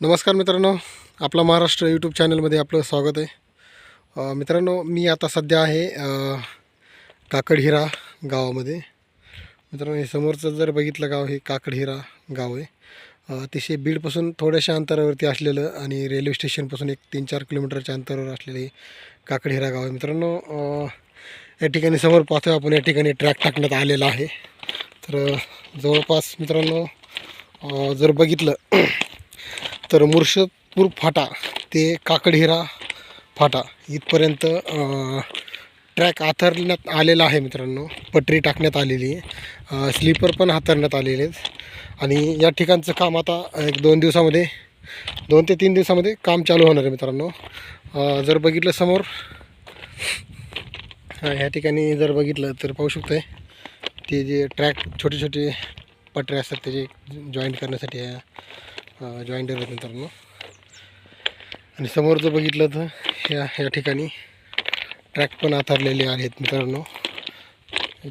नमस्कार मित्रांनो आपला महाराष्ट्र यूट्यूब चॅनलमध्ये आपलं स्वागत आहे. मित्रांनो मी आता सध्या आहे काकडहिरा गावामध्ये. मित्रांनो हे समोरचं जर बघितलं गाव हे काकडहिरा गाव आहे. अतिशय बीडपासून थोड्याशा अंतरावरती असलेलं आणि रेल्वे स्टेशनपासून एक तीन चार किलोमीटरच्या अंतरावर असलेलं हे काकडहिरा गाव आहे. मित्रांनो या ठिकाणी समोर पाहतोय आपण या ठिकाणी ट्रॅक टाकण्यात आलेला आहे. तर जवळपास मित्रांनो जर बघितलं तर मुर्शदपूर फाटा ते काकडहिरा फाटा इथपर्यंत ट्रॅक हातरण्यात आलेला आहे मित्रांनो. पटरी टाकण्यात आलेली आहे. स्लीपर पण हातरण्यात आलेले आहेत. आणि या ठिकाणचं काम आता एक दोन दिवसामध्ये दोन ते तीन दिवसामध्ये काम चालू होणार आहे मित्रांनो. जर बघितलं समोर ह्या ठिकाणी जर बघितलं तर पाहू शकतोय ते जे ट्रॅक छोटे छोटे पटरे असतात त्याचे जॉईंट करण्यासाठी आहे जॉईंटर आहेत मित्रांनो. आणि समोरचं बघितलं तर ह्या ह्या ठिकाणी ट्रॅक पण आथरलेले आहेत मित्रांनो.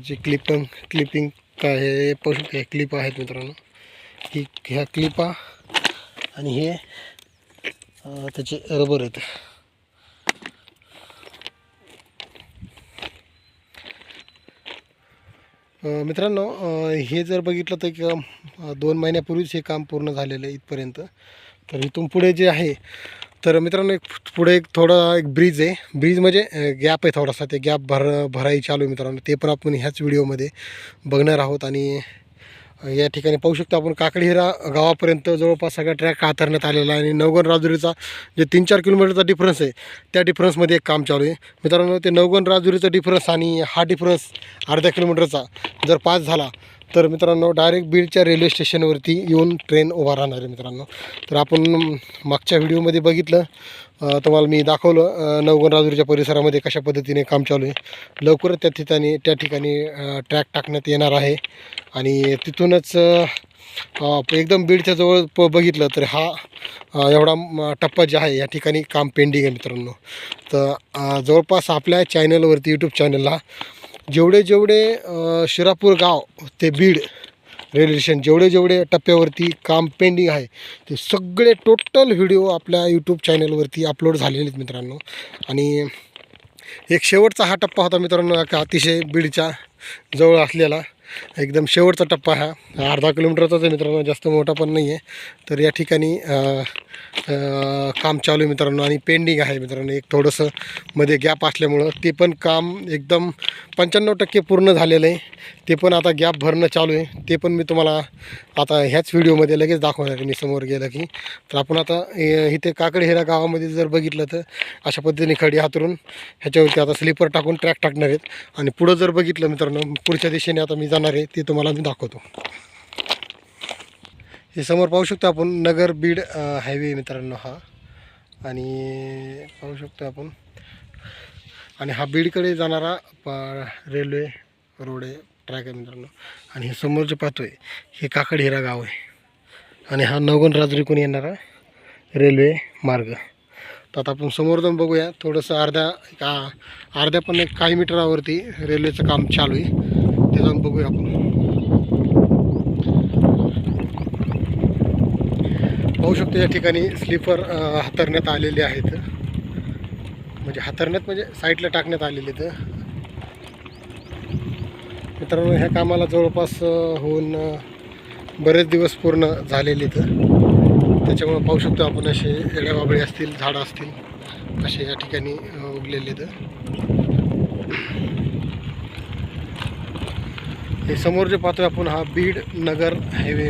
जे क्लिपिंग क्लिपिंग काय हे पाहू हे क्लिप आहेत मित्रांनो. ही ह्या क्लिपा आणि हे त्याचे रबर आहेत. मित्रांनो हे जर बघितलं तर एक दोन महिन्यापूर्वीच हे काम पूर्ण झालेलं आहे इथपर्यंत. तर इथून पुढे जे आहे तर मित्रांनो एक पुढे एक थोडा एक ब्रिज आहे. ब्रिज म्हणजे गॅप आहे थोडासा. ते गॅप भर भराई चालू आहे मित्रांनो. ते पण आपण ह्याच व्हिडिओमध्ये बघणार आहोत आणि या ठिकाणी पाहू शकतो आपण काकडीहिरा गावापर्यंत जवळपास सगळा ट्रॅक कातरण्यात आलेला आहे आणि नवगण राजुरीचा जे तीन चार किलोमीटरचा डिफरन्स आहे त्या डिफरन्समध्ये एक काम चालू आहे. मित्रांनो ते नवगण राजुरीचा डिफरन्स आणि हा डिफरन्स अर्ध्या किलोमीटरचा जर पास झाला तर मित्रांनो डायरेक्ट बीडच्या रेल्वे स्टेशनवरती येऊन ट्रेन उभा राहणार आहे मित्रांनो. तर आपण मागच्या व्हिडिओमध्ये बघितलं. तुम्हाला मी दाखवलं अं, नवगण परिसरामध्ये कशा पद्धतीने काम चालू आहे. लवकरच त्या ठिकाणी त्या ठिकाणी ट्रॅक टाकण्यात येणार आहे. आणि तिथूनच एकदम बीडच्या जवळ प बघितलं तर हा एवढा म, टप्पा जे आहे या ठिकाणी काम पेंडिंग आहे मित्रांनो. तर जवळपास आपल्या चॅनलवरती यूट्यूब चॅनलला जेवढे जेवढे शिरापूर गाव ते बीड रेल्वे स्टेशन जेवढे जेवढे टप्प्यावरती काम पेंडिंग आहे ते सगळे टोटल व्हिडिओ आपल्या यूट्यूब चॅनलवरती अपलोड झालेले आहेत मित्रांनो. आणि एक शेवटचा हा टप्पा होता मित्रांनो अतिशय बीडच्या जवळ असलेला. एकदम शेवटचा टप्पा हा. अर्धा किलोमीटरचाच आहे मित्रांनो जास्त मोठा पण नाही आहे तर या ठिकाणी काम चालू आहे मित्रांनो आणि पेंडिंग आहे मित्रांनो. एक थोडंसं मध्ये गॅप असल्यामुळं ते पण काम एकदम पंच्याण्णव टक्के पूर्ण झालेलं आहे. ते पण आता गॅप भरणं चालू आहे. ते पण मी तुम्हाला आता ह्याच व्हिडिओमध्ये लगेच दाखवणार आहे मी समोर गेलं की. तर आपण आता इथे काकडे काकडहिरा गावामध्ये जर बघितलं तर अशा पद्धतीने खडी हातरून ह्याच्यावरती आता स्लीपर टाकून ट्रॅक टाकणार आहेत. आणि पुढं जर बघितलं मित्रांनो पुढच्या दिशेने आता मी जाणार आहे ते तुम्हाला मी दाखवतो. हे समोर पाहू शकतो आपण नगर बीड हायवे मित्रांनो हा. आणि पाहू शकतो आपण. आणि हा बीडकडे जाणारा प- रेल्वे रोड आहे ट्रॅक आहे मित्रांनो. आणि हे समोर जे पाहतोय हे काकड हिरा गाव आहे. आणि हा नवगण राजरीकून येणारा रेल्वे मार्ग. तर आता आपण समोर जाऊन बघूया. थोडंसं अर्ध्या एक अर्ध्या पण एक काही मीटरावरती रेल्वेचं काम चालू आहे. ते जाऊन बघूया आपण. पाहू शकतो या ठिकाणी स्लीपर हातरण्यात आलेले आहेत. म्हणजे हातरण्यात म्हणजे साईडला टाकण्यात आलेले तर मित्रांनो ह्या कामाला जवळपास होऊन बरेच दिवस पूर्ण झालेले तर त्याच्यामुळे पाहू शकतो आपण असे येड्याबाबळे असतील झाडं असतील असे या ठिकाणी उगलेले आहेत. हे समोर जे पाहतोय आपण हा बीड नगर हायवे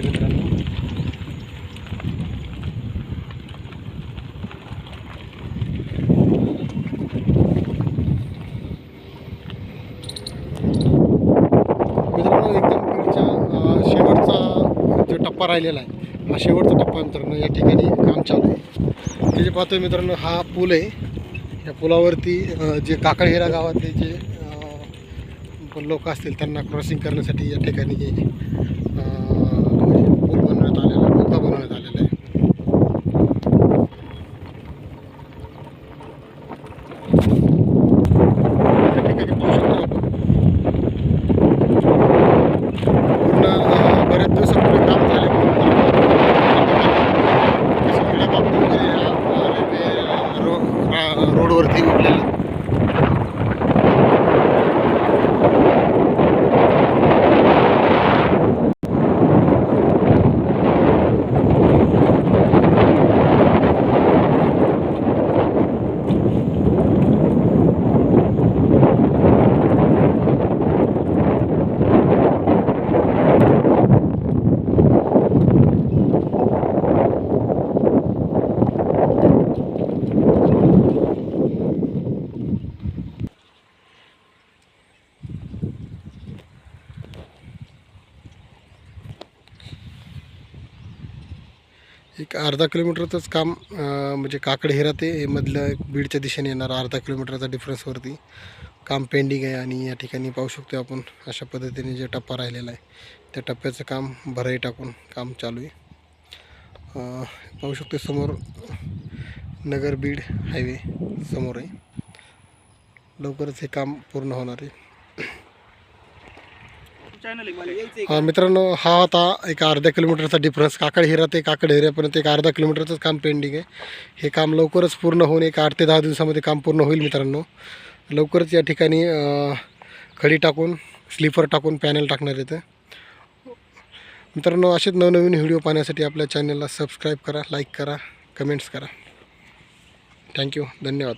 मित्रांनो एकदम बीडच्या अ, शेवटचा जो टप्पा राहिलेला आहे. हा शेवटचा टप्पा मित्रांनो या ठिकाणी काम चालू आहे. हे जे पाहतोय मित्रांनो हा पूल आहे. या पुलावरती जे काकडहिरा गावातले जे लोक असतील त्यांना क्रॉसिंग करण्यासाठी या ठिकाणी जे अ, म्हणजे पूल बनवण्यात आलेला आहे बोगदा बनवण्यात आलेला आहे या ठिकाणी पाहू शकतो आपण पूर्ण अ, बऱ्याच दिवसापूर्वी काम झाले एक अर्धा किलोमीटरचंच काम अं, म्हणजे काकडहिरा ते मधलं बीडच्या दिशेने येणार अर्धा किलोमीटरचा डिफरन्सवरती काम पेंडिंग आहे आणि या ठिकाणी पाहू शकतो आपण अशा पद्धतीने जे टप्पा राहिलेला आहे. त्या टप्प्याचं काम भराई टाकून काम चालू आहे. अं, पाहू शकतो समोर नगर बीड हायवे समोर आहे. लवकरच हे काम पूर्ण होणार आहे. हा मित्रांनो हा होता एक अर्ध्या किलोमीटरचा डिफरन्स काकड हिरा ते काकड हिऱ्यापर्यंत एक अर्धा किलोमीटरचंच काम पेंडिंग आहे. हे काम लवकरच पूर्ण होऊन एक आठ ते दहा दिवसामध्ये काम पूर्ण होईल मित्रांनो. लवकरच या ठिकाणी अं, खडी टाकून स्लीपर टाकून पॅनल टाकणार येतं मित्रांनो असेच नवनवीन व्हिडिओ पाहण्यासाठी आपल्या चॅनलला सबस्क्राईब करा लाईक करा कमेंट्स करा. थँक्यू धन्यवाद.